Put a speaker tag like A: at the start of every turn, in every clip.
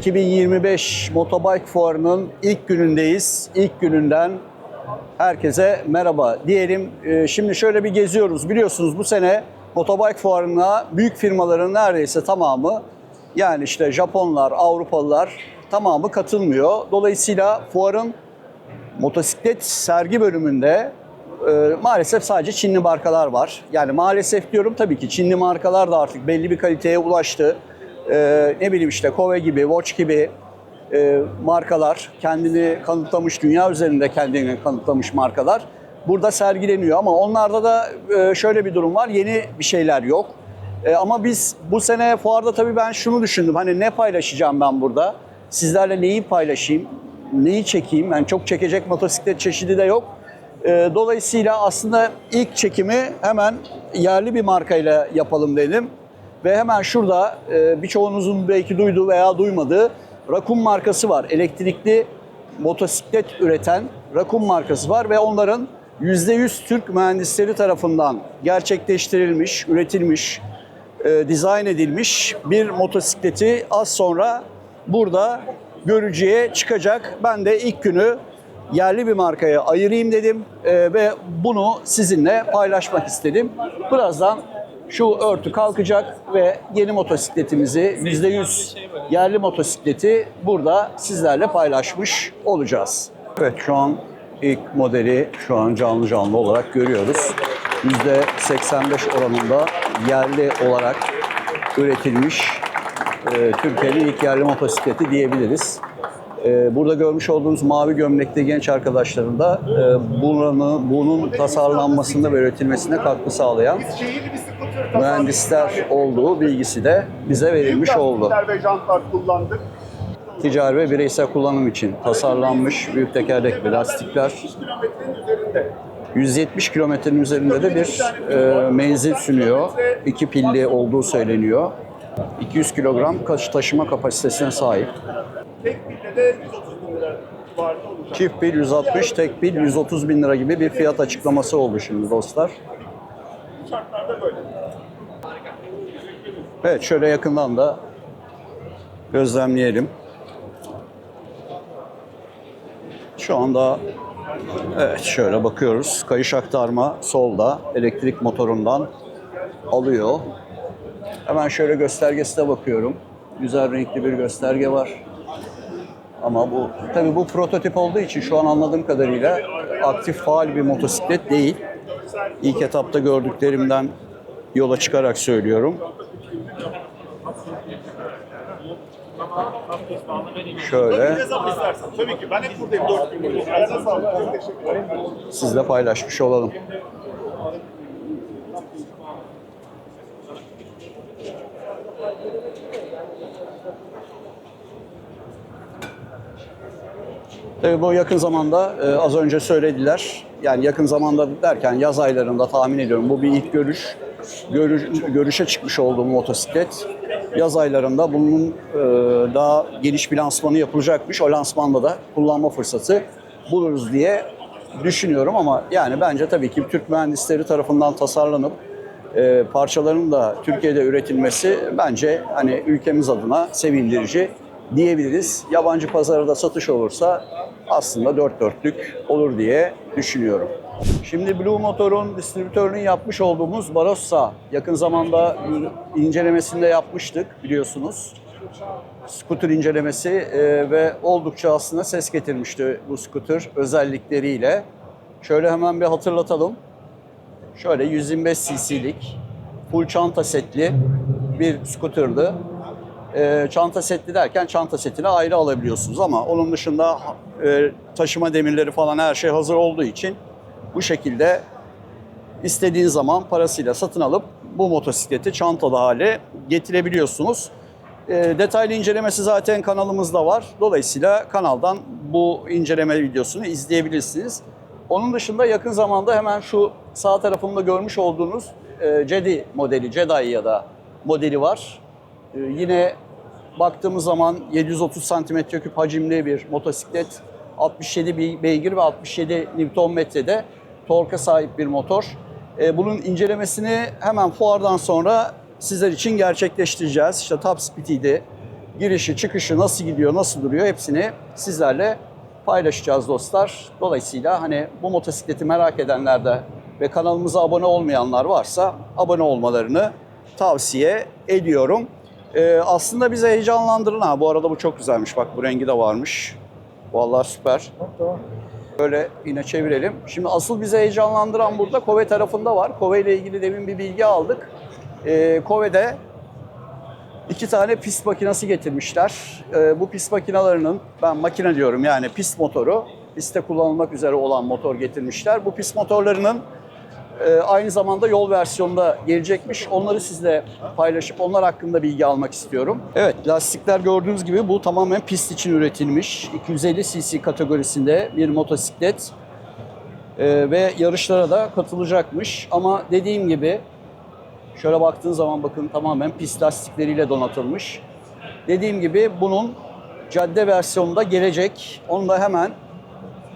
A: 2025 Motobike Fuarı'nın ilk günündeyiz. İlk gününden herkese merhaba diyelim. Ee, Şimdi şöyle bir geziyoruz. Biliyorsunuz bu sene Motobike Fuarı'na büyük firmaların neredeyse tamamı yani işte Japonlar, Avrupalılar tamamı katılmıyor. Dolayısıyla fuarın motosiklet sergi bölümünde e, maalesef sadece Çinli markalar var. Yani maalesef diyorum tabii ki Çinli markalar da artık belli bir kaliteye ulaştı. E, ne bileyim işte Kove gibi, Watch gibi e, markalar kendini kanıtlamış, dünya üzerinde kendini kanıtlamış markalar burada sergileniyor. Ama onlarda da e, şöyle bir durum var, yeni bir şeyler yok. E, ama biz bu sene fuarda tabii ben şunu düşündüm, hani ne paylaşacağım ben burada? Sizlerle neyi paylaşayım, neyi çekeyim? Yani çok çekecek motosiklet çeşidi de yok. E, dolayısıyla aslında ilk çekimi hemen yerli bir markayla yapalım dedim. Ve hemen şurada e, birçoğunuzun belki duyduğu veya duymadığı Rakun markası var. Elektrikli motosiklet üreten Rakun markası var ve onların %100 Türk mühendisleri tarafından gerçekleştirilmiş, üretilmiş, e, dizayn edilmiş bir motosikleti az sonra burada görücüye çıkacak. Ben de ilk günü yerli bir markaya ayırayım dedim e, ve bunu sizinle paylaşmak istedim. Birazdan şu örtü kalkacak ve yeni motosikletimizi %100 yerli motosikleti burada sizlerle paylaşmış olacağız. Evet şu an ilk modeli şu an canlı canlı olarak görüyoruz. %85 oranında yerli olarak üretilmiş e, Türkiye'nin ilk yerli motosikleti diyebiliriz. E, Burada görmüş olduğunuz mavi gömlekli genç arkadaşların da e, buranın, bunun tasarlanmasında ve üretilmesine katkı sağlayan Mühendisler olduğu bilgisi de bize verilmiş oldu.
B: kullandık.
A: Ticari ve bireysel kullanım için tasarlanmış büyük tekerlekli lastikler
B: 100 kilometrenin üzerinde.
A: 170 kilometrenin üzerinde de bir e, menzil sunuyor. İki pilli olduğu söyleniyor. 200 kilogram taşıma kapasitesine sahip.
B: Tek pilde de 130 bin lira.
A: Çift pil 160, tek pil 130 bin lira gibi bir fiyat açıklaması oldu şimdi dostlar.
B: Şartlarda böyle.
A: Evet şöyle yakından da gözlemleyelim. Şu anda evet şöyle bakıyoruz. Kayış aktarma solda elektrik motorundan alıyor. Hemen şöyle göstergesine bakıyorum. Güzel renkli bir gösterge var. Ama bu tabii bu prototip olduğu için şu an anladığım kadarıyla aktif faal bir motosiklet değil. İlk etapta gördüklerimden yola çıkarak söylüyorum. Şöyle.
B: Tabii ki ben hep buradayım 4 gün boyunca. Ayağına sağlık. Çok teşekkür ederim.
A: sizle paylaşmış olalım. Tabii bu yakın zamanda e, az önce söylediler. Yani yakın zamanda derken yaz aylarında tahmin ediyorum. Bu bir ilk görüş. Görüş görüşe çıkmış olduğum motosiklet. Yaz aylarında bunun e, daha geniş bir lansmanı yapılacakmış. O lansmanda da kullanma fırsatı buluruz diye düşünüyorum ama yani bence tabii ki Türk mühendisleri tarafından tasarlanıp e, parçaların da Türkiye'de üretilmesi bence hani ülkemiz adına sevindirici diyebiliriz. Yabancı pazarda satış olursa aslında dört dörtlük olur diye düşünüyorum. Şimdi Blue Motor'un distribütörünün yapmış olduğumuz Barossa yakın zamanda incelemesinde yapmıştık biliyorsunuz. Scooter incelemesi e, ve oldukça aslında ses getirmişti bu scooter özellikleriyle. Şöyle hemen bir hatırlatalım. Şöyle 125 cc'lik full çanta setli bir scooter'dı. E, çanta setli derken çanta setini ayrı alabiliyorsunuz ama onun dışında e, taşıma demirleri falan her şey hazır olduğu için bu şekilde istediğin zaman parasıyla satın alıp bu motosikleti çantalı hale getirebiliyorsunuz. E, detaylı incelemesi zaten kanalımızda var. Dolayısıyla kanaldan bu inceleme videosunu izleyebilirsiniz. Onun dışında yakın zamanda hemen şu sağ tarafımda görmüş olduğunuz e, Jedi modeli, Jedi ya da modeli var. E, yine baktığımız zaman 730 santimetre küp hacimli bir motosiklet. 67 be- beygir ve 67 Nm'de torka sahip bir motor. E, bunun incelemesini hemen fuardan sonra sizler için gerçekleştireceğiz. İşte top speed'iydi, girişi çıkışı nasıl gidiyor, nasıl duruyor hepsini sizlerle paylaşacağız dostlar. Dolayısıyla hani bu motosikleti merak edenler de ve kanalımıza abone olmayanlar varsa abone olmalarını tavsiye ediyorum. Ee, aslında bizi heyecanlandıran ha bu arada bu çok güzelmiş bak bu rengi de varmış. Vallahi süper. Böyle yine çevirelim. Şimdi asıl bizi heyecanlandıran burada Kove tarafında var. Kove ile ilgili demin bir bilgi aldık. Ee, Kove'de iki tane pist makinesi getirmişler. Ee, bu pist makinalarının, ben makine diyorum yani pist motoru, pistte kullanılmak üzere olan motor getirmişler. Bu pist motorlarının e, aynı zamanda yol versiyonunda gelecekmiş. Onları sizle paylaşıp onlar hakkında bilgi almak istiyorum. Evet lastikler gördüğünüz gibi bu tamamen pist için üretilmiş. 250 cc kategorisinde bir motosiklet. E, ve yarışlara da katılacakmış. Ama dediğim gibi şöyle baktığın zaman bakın tamamen pist lastikleriyle donatılmış. Dediğim gibi bunun cadde versiyonunda gelecek. Onu da hemen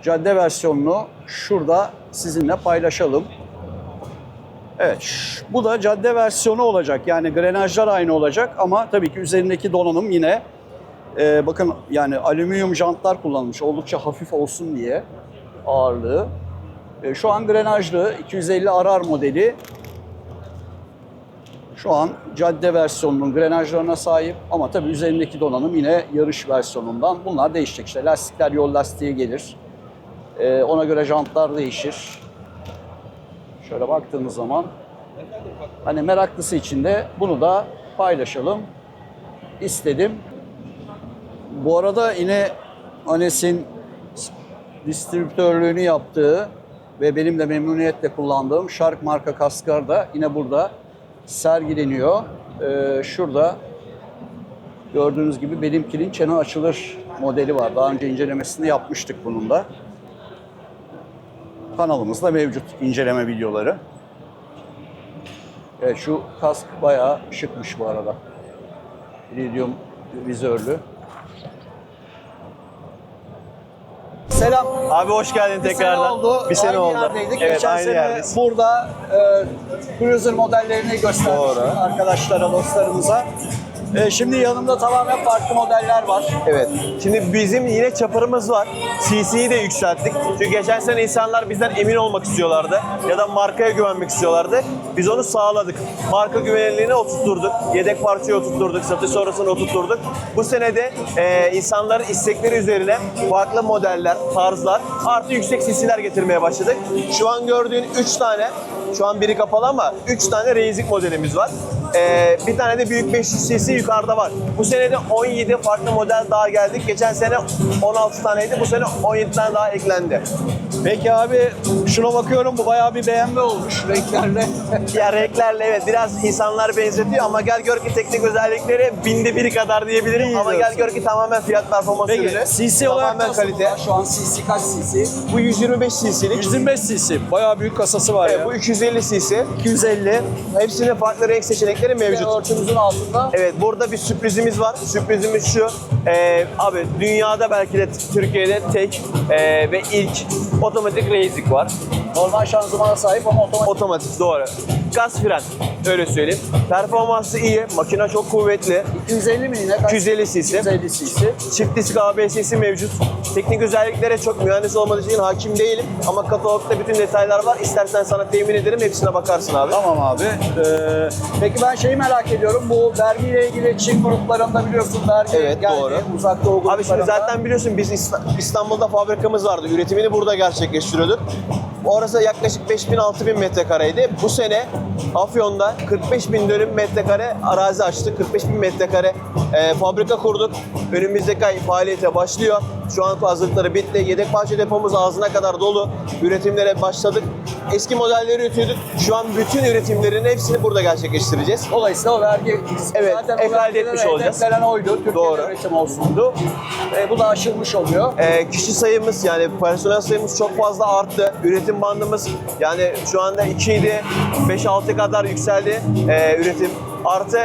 A: cadde versiyonunu şurada sizinle paylaşalım. Evet, bu da cadde versiyonu olacak. Yani grenajlar aynı olacak ama tabii ki üzerindeki donanım yine e, bakın yani alüminyum jantlar kullanılmış. Oldukça hafif olsun diye ağırlığı. E, şu an grenajlı 250 arar modeli. Şu an cadde versiyonunun grenajlarına sahip ama tabii üzerindeki donanım yine yarış versiyonundan. Bunlar değişecek işte. Lastikler yol lastiği gelir. E, ona göre jantlar değişir. Şöyle baktığımız zaman hani meraklısı için de bunu da paylaşalım istedim. Bu arada yine Anes'in distribütörlüğünü yaptığı ve benim de memnuniyetle kullandığım Shark marka kasklar da yine burada sergileniyor. Ee, şurada gördüğünüz gibi benimkinin çene açılır modeli var. Daha önce incelemesini yapmıştık bunun da kanalımızda mevcut inceleme videoları. Evet şu kask bayağı şıkmış bu arada. Iridium vizörlü. Selam.
C: Abi hoş geldin
A: Bir
C: tekrardan.
A: sene oldu.
C: Bir sene
A: aynı
C: oldu.
A: Yerdeydik.
C: Evet
A: Geçen
C: aynı
A: sene
C: yerdeyiz.
A: burada e, Cruiser modellerini göstermiştim
C: Doğru.
A: arkadaşlara, dostlarımıza. E, şimdi yanımda tamamen farklı modeller var.
C: Evet. Şimdi bizim yine çaparımız var. CC'yi de yükselttik. Çünkü geçen sene insanlar bizden emin olmak istiyorlardı. Ya da markaya güvenmek istiyorlardı. Biz onu sağladık. Marka güvenilirliğini oturtturduk. Yedek parçayı oturtturduk. Satış sonrasını oturtturduk. Bu sene de e, insanların istekleri üzerine farklı modeller, tarzlar artı yüksek CC'ler getirmeye başladık. Şu an gördüğün 3 tane şu an biri kapalı ama 3 tane Racing modelimiz var. Ee, bir tane de büyük 500 cc yukarıda var. Bu sene de 17 farklı model daha geldik. Geçen sene 16 taneydi. Bu sene 17 tane daha eklendi.
A: Peki abi şuna bakıyorum bu bayağı bir BMW olmuş renklerle.
C: Ya renklerle evet biraz insanlar benzetiyor ama gel gör ki teknik özellikleri binde biri kadar diyebilirim.
A: İyi
C: ama gel
A: diyorsun.
C: gör ki tamamen fiyat performans
A: Peki
C: ürünü.
A: CC olarak
C: tamamen
A: nasıl
C: kalite.
A: bunlar? Şu an CC kaç CC?
C: Bu 125 cc'lik.
A: 125 cc. Bayağı büyük kasası var
C: Evet,
A: ya.
C: bu 250 cc.
A: 250.
C: Hepsinin farklı renk seçenekleri mevcut.
A: Örtümüzün altında.
C: Evet burada bir sürprizimiz var. Sürprizimiz şu. Ee, abi dünyada belki de Türkiye'de tek ee, ve ilk otomatik racing var.
A: Normal şanzımana sahip ama otomatik.
C: Otomatik doğru. Gaz fren öyle söyleyeyim. Performansı iyi. Makine çok kuvvetli.
A: 250 mi yine? Kaç?
C: 250 cc.
A: 250 cc.
C: Çift disk ABS'si mevcut. Teknik özelliklere çok mühendis olmadığı için hakim değilim. Ama katalogda bütün detaylar var. İstersen sana temin ederim. Hepsine bakarsın abi.
A: Tamam abi. Ee, peki ben şeyi merak ediyorum. Bu vergiyle ilgili Çin gruplarında biliyorsun vergi
C: Evet,
A: geldi.
C: doğru.
A: Uzak Doğu
C: Abi şimdi
A: gruplarında.
C: zaten biliyorsun biz İsta- İstanbul'da fabrikamız vardı. Üretimini burada gerçekleştiriyorduk. Orası yaklaşık 5000-6000 metrekareydi. Bu sene Afyon'da 45 bin dönüm metrekare arazi açtık. 45 bin metrekare e, fabrika kurduk. Önümüzdeki ay faaliyete başlıyor. Şu an hazırlıkları bitti. Yedek parça depomuz ağzına kadar dolu. Üretimlere başladık. Eski modelleri üretiyorduk. Şu an bütün üretimlerin hepsini burada gerçekleştireceğiz.
A: Dolayısıyla o vergi
C: Evet,
A: zaten vergilere
C: etmiş olacağız.
A: hedeflenen oydu. Türkiye'de
C: Doğru.
A: üretim olsundu. Ee, bu da aşılmış oluyor.
C: Ee, kişi sayımız yani personel sayımız çok fazla arttı. Üretim bandımız yani şu anda 2 idi, 5-6 kadar yükseldi ee, üretim. Artı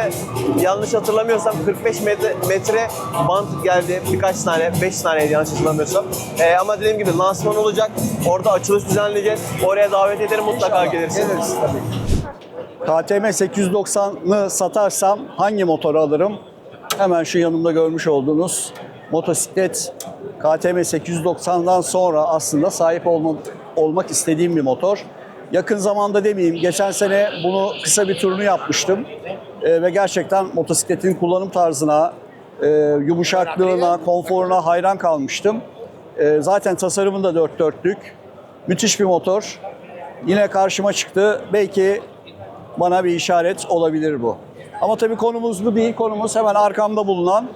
C: yanlış hatırlamıyorsam 45 metre, metre bant geldi birkaç tane, 5 taneydi yanlış hatırlamıyorsam. Ee, ama dediğim gibi lansman olacak. Orada açılış düzenleyeceğiz. Oraya davet ederim mutlaka
A: İnşallah.
C: gelirsin.
A: Geliriz tabii. KTM 890'ı satarsam hangi motoru alırım? Hemen şu yanımda görmüş olduğunuz motosiklet KTM 890'dan sonra aslında sahip olma, olmak istediğim bir motor. Yakın zamanda demeyeyim, geçen sene bunu kısa bir turunu yapmıştım. Ee, ve gerçekten motosikletin kullanım tarzına, e, yumuşaklığına, konforuna hayran kalmıştım. Ee, zaten tasarımı da dört dörtlük. Müthiş bir motor. Yine karşıma çıktı. Belki bana bir işaret olabilir bu. Ama tabii konumuz bu değil. Konumuz hemen arkamda bulunan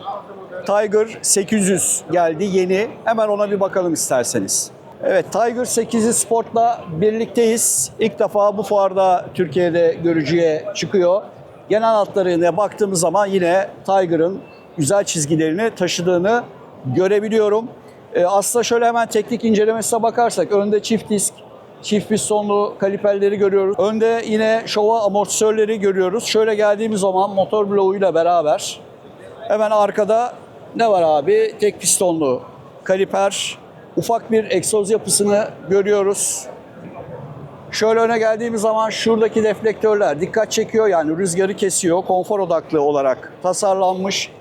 A: Tiger 800 geldi yeni. Hemen ona bir bakalım isterseniz. Evet Tiger 800 Sport'la birlikteyiz. İlk defa bu fuarda Türkiye'de görücüye çıkıyor. Genel hatlarına baktığımız zaman yine Tiger'ın güzel çizgilerini taşıdığını görebiliyorum. Ee, aslında şöyle hemen teknik incelemesine bakarsak önde çift disk, çift pistonlu kaliperleri görüyoruz. Önde yine şova amortisörleri görüyoruz. Şöyle geldiğimiz zaman motor bloğuyla beraber hemen arkada ne var abi? Tek pistonlu kaliper, ufak bir egzoz yapısını görüyoruz. Şöyle öne geldiğimiz zaman şuradaki deflektörler dikkat çekiyor yani rüzgarı kesiyor. Konfor odaklı olarak tasarlanmış.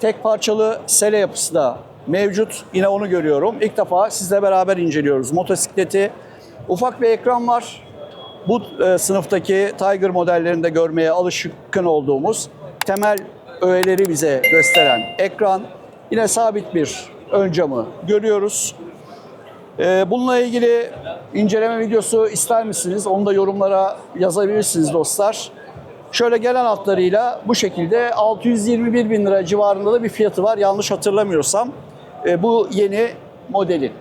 A: Tek parçalı sele yapısı da mevcut. Yine onu görüyorum. İlk defa sizle beraber inceliyoruz motosikleti. Ufak bir ekran var. Bu e, sınıftaki Tiger modellerinde görmeye alışkın olduğumuz temel öğeleri bize gösteren ekran. Yine sabit bir ön camı görüyoruz. Ee, Bununla ilgili inceleme videosu ister misiniz? Onu da yorumlara yazabilirsiniz dostlar. Şöyle gelen hatlarıyla bu şekilde 621 bin lira civarında da bir fiyatı var yanlış hatırlamıyorsam. Ee, Bu yeni modelin.